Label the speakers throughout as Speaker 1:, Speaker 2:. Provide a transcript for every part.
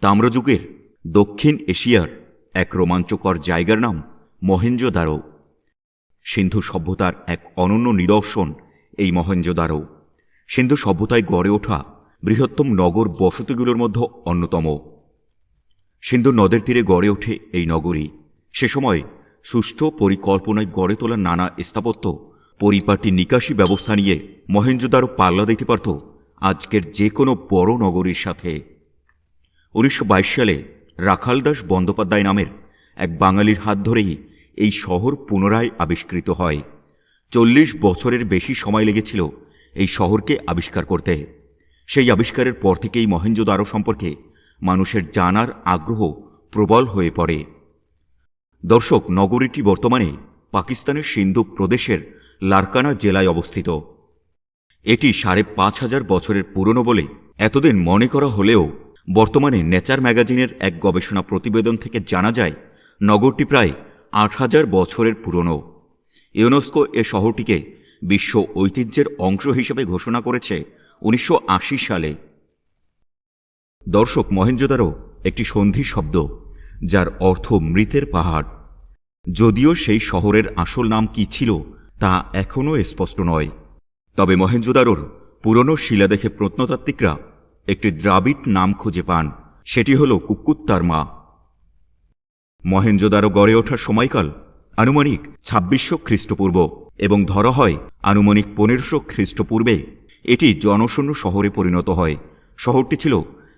Speaker 1: তাম্রযুগের দক্ষিণ এশিয়ার এক রোমাঞ্চকর জায়গার নাম মহেঞ্জোদারো সিন্ধু সভ্যতার এক অনন্য নিদর্শন এই মহেঞ্জোদারো সিন্ধু সভ্যতায় গড়ে ওঠা বৃহত্তম নগর বসতিগুলোর মধ্যে অন্যতম। সিন্ধু নদের তীরে গড়ে ওঠে এই নগরী। সে সময় সুষ্ঠু পরিকল্পনায় গড়ে তোলা নানা স্থাপত্য, পরিপাটি নিকাশি ব্যবস্থা নিয়ে মহেঞ্জোদারো পাল্লা দিতে পারত আজকের যে কোনো বড় নগরীর সাথে। উনিশশো বাইশ সালে রাখালদাস বন্দ্যোপাধ্যায় নামের এক বাঙালির হাত ধরেই এই শহর পুনরায় আবিষ্কৃত হয়। চল্লিশ বছরের বেশি সময় লেগেছিল এই শহরকে আবিষ্কার করতে। সেই আবিষ্কারের পর থেকেই মহেঞ্জোদারো সম্পর্কে মানুষের জানার আগ্রহ প্রবল হয়ে পড়ে। দর্শক, নগরীটি বর্তমানে পাকিস্তানের সিন্ধু প্রদেশের লারকানা জেলায় অবস্থিত। এটি সাড়ে পাঁচ হাজার বছরের পুরনো বলে এতদিন মনে করা হলেও বর্তমানে নেচার ম্যাগাজিনের এক গবেষণা প্রতিবেদন থেকে জানা যায়, নগরটি প্রায় আট হাজার বছরের পুরনো। ইউনেস্কো এ শহরটিকে বিশ্ব ঐতিহ্যের অংশ হিসেবে ঘোষণা করেছে উনিশশো আশি সালে। দর্শক মহেঞ্জোদারো একটি সন্ধি শব্দ, যার অর্থ মৃতের পাহাড়। যদিও সেই শহরের আসল নাম কি ছিল তা এখনও স্পষ্ট নয়। তবে মহেঞ্জোদারোর পুরনো শিলা দেখে প্রত্নতাত্ত্বিকরা একটি দ্রাবিড় নাম খুঁজে পান। সেটি হল কুকুত্তার মা। মহেঞ্জোদারো গড়ে ওঠার সময়কাল আনুমানিক ছাব্বিশশো খ্রিস্টপূর্ব এবং ধরা হয় আনুমানিক পনেরোশো খ্রিস্টপূর্বে। এটি জনশূন্য শহরে পরিণত হয়। শহরটি ছিল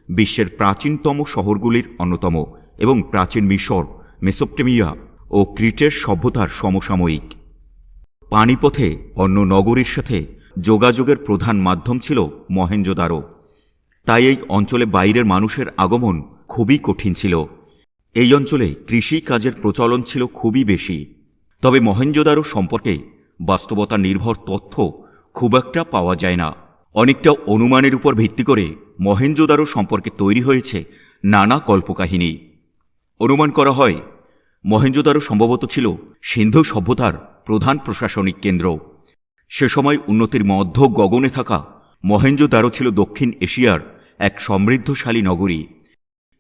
Speaker 1: বিশ্বের প্রাচীনতম শহরগুলির অন্যতম এবং প্রাচীন মিশর, মেসোপটেমিয়া ও ক্রিটের সভ্যতার সমসাময়িক। পানিপথে অন্য নগরীর সাথে যোগাযোগের প্রধান মাধ্যম ছিল মহেঞ্জোদারো তাই এই অঞ্চলে বাইরের মানুষের আগমন খুবই কঠিন ছিল। এই অঞ্চলে কৃষি কাজের প্রচলন ছিল খুবই বেশি। তবে মহেঞ্জোদারো সম্পর্কে বাস্তবতা নির্ভর তথ্য খুব একটা পাওয়া যায় না। অনেকটা অনুমানের উপর ভিত্তি করে মহেঞ্জোদারো সম্পর্কে তৈরি হয়েছে নানা কল্পকাহিনী। অনুমান করা হয় মহেঞ্জোদারো সম্ভবত ছিল সিন্ধু সভ্যতার প্রধান প্রশাসনিক কেন্দ্র। সে সময় উন্নতির মধ্য গগনে থাকা মহেঞ্জোদারো ছিল দক্ষিণ এশিয়ার এক সমৃদ্ধশালী নগরী।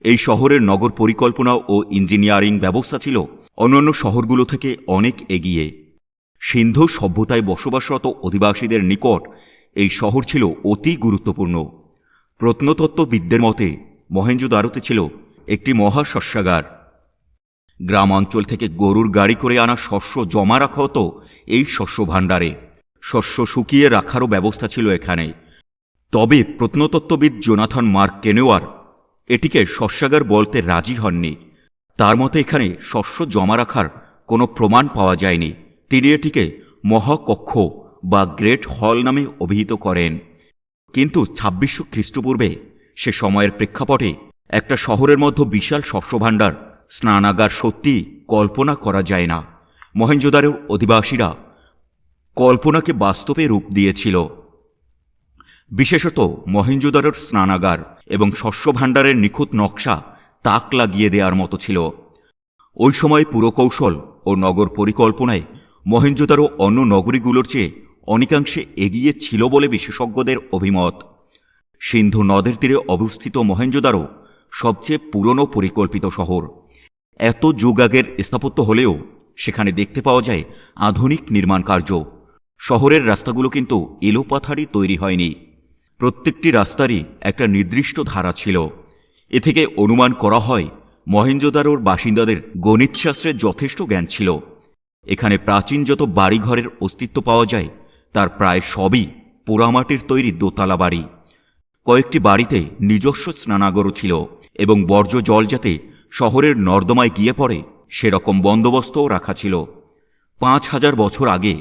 Speaker 1: এই শহরের নগর পরিকল্পনা ও ইঞ্জিনিয়ারিং ব্যবস্থা ছিল অন্যান্য শহরগুলো থেকে অনেক এগিয়ে। সিন্ধু সভ্যতায় বসবাসরত অধিবাসীদের নিকট এই শহর ছিল অতি গুরুত্বপূর্ণ। প্রত্নতত্ত্ববিদদের মতে মহেঞ্জোদারোতে ছিল একটি মহাশস্যাগার। গ্রাম অঞ্চল থেকে গরুর গাড়ি করে আনা শস্য জমা রাখা হতো এই শস্য ভাণ্ডারে। শস্য শুকিয়ে রাখারও ব্যবস্থা ছিল এখানে। তবে প্রত্নতত্ত্ববিদ জোনাথন মার্ক কেনেওয়ার এটিকে শস্যাগার বলতে রাজি হননি। তার মতে এখানে শস্য জমা রাখার কোনো প্রমাণ পাওয়া যায়নি। তিনি এটিকে মহাকক্ষ বা গ্রেট হল নামে অভিহিত করেন। কিন্তু ছাব্বিশশো খ্রিস্টপূর্বে সে সময়ের প্রেক্ষাপটে একটা শহরের মধ্যে বিশাল শস্যভাণ্ডার স্নানাগার সত্যি কল্পনা করা যায় না। মহেঞ্জোদারের অধিবাসীরা কল্পনাকে বাস্তবে রূপ দিয়েছিল। বিশেষত মহেঞ্জোদারোর স্নানাগার এবং শস্য ভাণ্ডারের নিখুঁত নকশা তাক লাগিয়ে দেওয়ার মতো ছিল। ওই সময় পুরকৌশল ও নগর পরিকল্পনায় মহেঞ্জোদারো অন্য নগরীগুলোর চেয়ে অনেকাংশে এগিয়ে ছিল বলে বিশেষজ্ঞদের অভিমত। সিন্ধু নদের তীরে অবস্থিত মহেঞ্জোদারো সবচেয়ে পুরনো পরিকল্পিত শহর। এত যুগ আগের স্থাপত্য হলেও সেখানে দেখতে পাওয়া যায় আধুনিক নির্মাণ কার্য। শহরের রাস্তাগুলো কিন্তু এলোপাথারি তৈরি হয়নি। প্রত্যেকটি রাস্তারই একটা নির্দিষ্ট ধারা ছিল। এ থেকে অনুমান করা হয় মহেঞ্জোদারোর বাসিন্দাদের গণিতশাস্ত্রের যথেষ্ট জ্ঞান ছিল। এখানে প্রাচীন যত বাড়িঘরের অস্তিত্ব পাওয়া যায়, তার প্রায় সবই পোড়ামাটির তৈরি দোতলা বাড়ি। কয়েকটি বাড়িতে নিজস্ব স্নানাগরও ছিল এবং বর্জ্য জল যাতে শহরের নর্দমায় গিয়ে পড়ে, সেরকম বন্দোবস্তও রাখা ছিল। পাঁচ হাজার বছর আগে,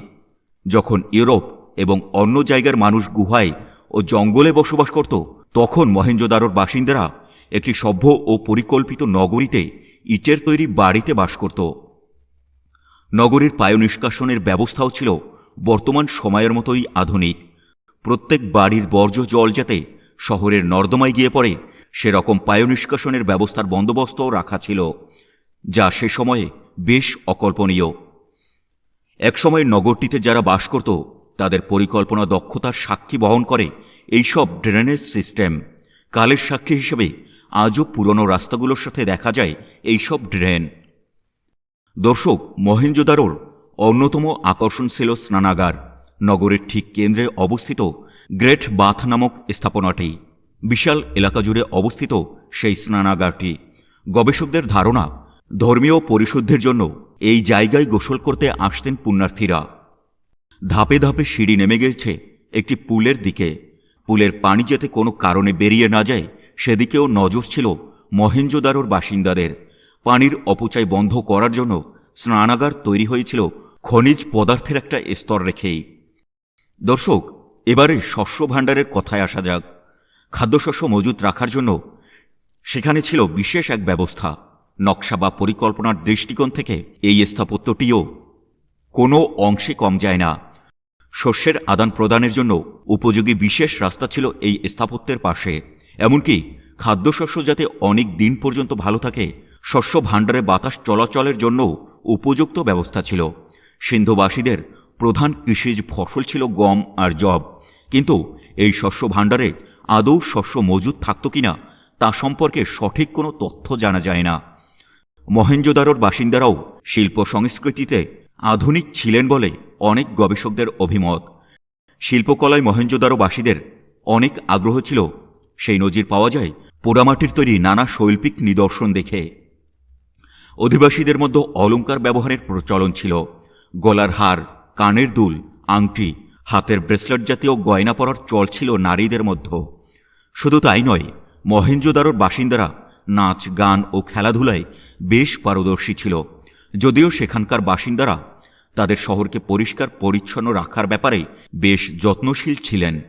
Speaker 1: যখন ইউরোপ এবং অন্য জায়গার মানুষ গুহায় ও জঙ্গলে বসবাস করত, তখন মহেঞ্জোদারোর বাসিন্দারা একটি সভ্য ও পরিকল্পিত নগরীতে ইটের তৈরি বাড়িতে বাস করত। নগরীর পায় নিষ্কাশনের ব্যবস্থাও ছিল বর্তমান সময়ের মতোই আধুনিক। প্রত্যেক বাড়ির বর্জ্য জল যাতে শহরের নর্দমায় গিয়ে পড়ে, সেরকম পায় নিষ্কাশনের ব্যবস্থার বন্দোবস্তও রাখা ছিল, যা সে সময়ে বেশ অকল্পনীয়। একসময় নগরটিতে যারা বাস করত তাদের পরিকল্পনা দক্ষতার সাক্ষী বহন করে এইসব ড্রেনেজ সিস্টেম। কালের সাক্ষী হিসেবে আজও পুরনো রাস্তাগুলোর সাথে দেখা যায় এইসব ড্রেন। দর্শক, মহেঞ্জোদারোর অন্যতম আকর্ষণ ছিল স্নানাগার। নগরের ঠিক কেন্দ্রে অবস্থিত গ্রেট বাথ নামক স্থাপনাটি। বিশাল এলাকা জুড়ে অবস্থিত সেই স্নানাগারটি। গবেষকদের ধারণা, ধর্মীয় পরিশুদ্ধির জন্য এই জায়গায় গোসল করতে আসতেন পুণ্যার্থীরা। ধাপে ধাপে সিঁড়ি নেমে গেছে একটি পুলের দিকে। পুলের পানি যাতে কোনো কারণে বেরিয়ে না যায়, সেদিকেও নজর ছিল মহেঞ্জোদারোর বাসিন্দাদের। পানির অপচয় বন্ধ করার জন্য স্নানাগার তৈরি হয়েছিল খনিজ পদার্থের একটা স্তর রেখেই। দর্শক এবারে শস্য ভাণ্ডারের কথায় আসা যাক। খাদ্যশস্য মজুত রাখার জন্য সেখানে ছিল বিশেষ এক ব্যবস্থা। নকশা বা পরিকল্পনার দৃষ্টিকোণ থেকে এই স্থাপত্যটিও কোনো অংশে কম যায় না। শস্যের আদান প্রদানের জন্য উপযোগী বিশেষ রাস্তা ছিল এই স্থাপত্যের পাশে। এমনকি খাদ্যশস্য যাতে অনেক দিন পর্যন্ত ভালো থাকে, শস্য ভাণ্ডারে বাতাস চলাচলের জন্য উপযুক্ত ব্যবস্থা ছিল। সিন্ধুবাসীদের প্রধান কৃষিজ ফসল ছিল গম আর জব কিন্তু এই শস্য ভাণ্ডারে আদৌ শস্য মজুদ থাকত কিনা, তা সম্পর্কে সঠিক কোনো তথ্য জানা যায় না। মহেঞ্জোদারোর বাসিন্দারাও শিল্প সংস্কৃতিতে আধুনিক ছিলেন বলে অনেক গবেষকদের অভিমত। শিল্পকলায় মহেঞ্জোদারোবাসীদের অনেক আগ্রহ ছিল। সেই নজির পাওয়া যায় পোড়ামাটির তৈরি নানা শৈল্পিক নিদর্শন দেখে। অধিবাসীদের মধ্যে অলঙ্কার ব্যবহারের প্রচলন ছিল। গলার হার, কানের দুল, আংটি, হাতের ব্রেসলেট জাতীয় গয়না পরার চল ছিল নারীদের মধ্যে। শুধু তাই নয় মহেঞ্জোদারোর বাসিন্দারা নাচ, গান ও খেলাধুলায় বেশ পারদর্শী ছিল। যদিও সেখানকার বাসিন্দারা তাদের শহরকে পরিষ্কার, পরিচ্ছন্ন রাখার ব্যাপারে বেশ যত্নশীল ছিলেন।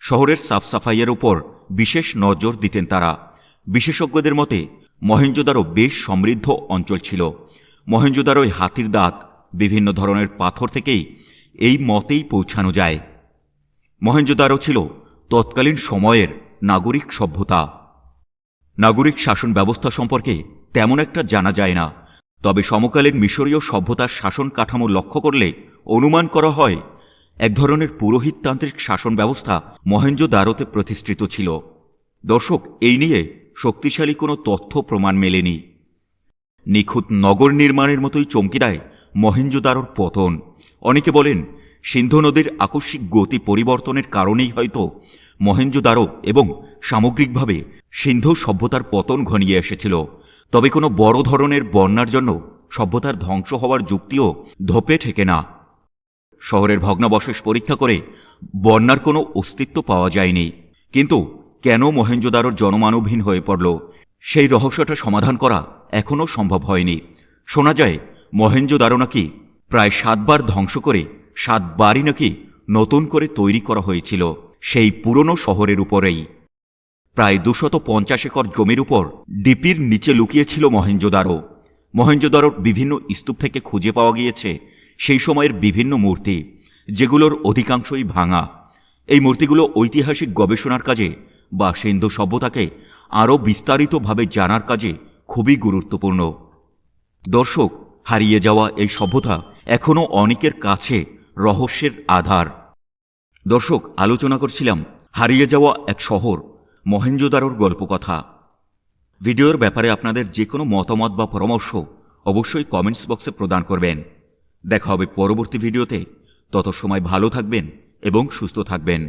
Speaker 1: শহরের সাফসাফাইয়ের উপর বিশেষ নজর দিতেন তারা। বিশেষজ্ঞদের মতে, মহেঞ্জোদারো বেশ সমৃদ্ধ অঞ্চল ছিল। মহেঞ্জোদারোয় হাতির দাঁত, বিভিন্ন ধরনের পাথর থেকেই এই মতেই পৌঁছানো যায়। মহেঞ্জোদারো ছিল তৎকালীন সময়ের নাগরিক সভ্যতা। নাগরিক শাসন ব্যবস্থা সম্পর্কে তেমন একটা জানা যায় না। তবে সমকালীন মিশরীয় সভ্যতার শাসন কাঠামো লক্ষ্য করলে অনুমান করা হয়, এক ধরনের পুরোহিততান্ত্রিক শাসন ব্যবস্থা মহেঞ্জোদারোতে প্রতিষ্ঠিত ছিল। দর্শক, এই নিয়ে শক্তিশালী কোনো তথ্য প্রমাণ মেলেনি। নিখুঁত নগর নির্মাণের মতোই চমকে দেয় মহেঞ্জোদারোর পতন। অনেকে বলেন, সিন্ধু নদীর আকস্মিক গতি পরিবর্তনের কারণেই হয়তো মহেঞ্জোদারো এবং সামগ্রিকভাবে সিন্ধু সভ্যতার পতন ঘনিয়ে এসেছিল। তবে কোনো বড় ধরনের বন্যার জন্য সভ্যতার ধ্বংস হওয়ার যুক্তিও ধোপে ঠেকে না। শহরের ভগ্নাবশেষ পরীক্ষা করে বন্যার কোনো অস্তিত্ব পাওয়া যায়নি। কিন্তু কেন মহেঞ্জোদারোর জনমানবহীন হয়ে পড়ল? সেই রহস্যটা সমাধান করা এখনও সম্ভব হয়নি। শোনা যায় মহেঞ্জোদারো নাকি প্রায় সাতবার ধ্বংস করে, সাতবারই নাকি নতুন করে তৈরি করা হয়েছিল। সেই পুরনো শহরের উপরেই। প্রায় দুশত পঞ্চাশ একর জমির উপর ডিপির নিচে লুকিয়েছিল মহেঞ্জোদারো মহেঞ্জোদারোর বিভিন্ন স্তূপ থেকে খুঁজে পাওয়া গিয়েছে সেই সময়ের বিভিন্ন মূর্তি, যেগুলোর অধিকাংশই ভাঙা। এই মূর্তিগুলো ঐতিহাসিক গবেষণার কাজে বা সিন্ধু সভ্যতাকে আরও বিস্তারিতভাবে জানার কাজে খুবই গুরুত্বপূর্ণ। দর্শক, হারিয়ে যাওয়া এই সভ্যতা এখনও অনেকের কাছে রহস্যের আধার। দর্শক, আলোচনা করছিলাম হারিয়ে যাওয়া এক শহর মহেঞ্জোদারোর গল্পকথা। ভিডিওর ব্যাপারে আপনাদের যে কোনো মতামত বা পরামর্শ অবশ্যই কমেন্টস বক্সে প্রদান করবেন। দেখা হবে পরবর্তী ভিডিওতে। তত সময় ভালো থাকবেন এবং সুস্থ থাকবেন।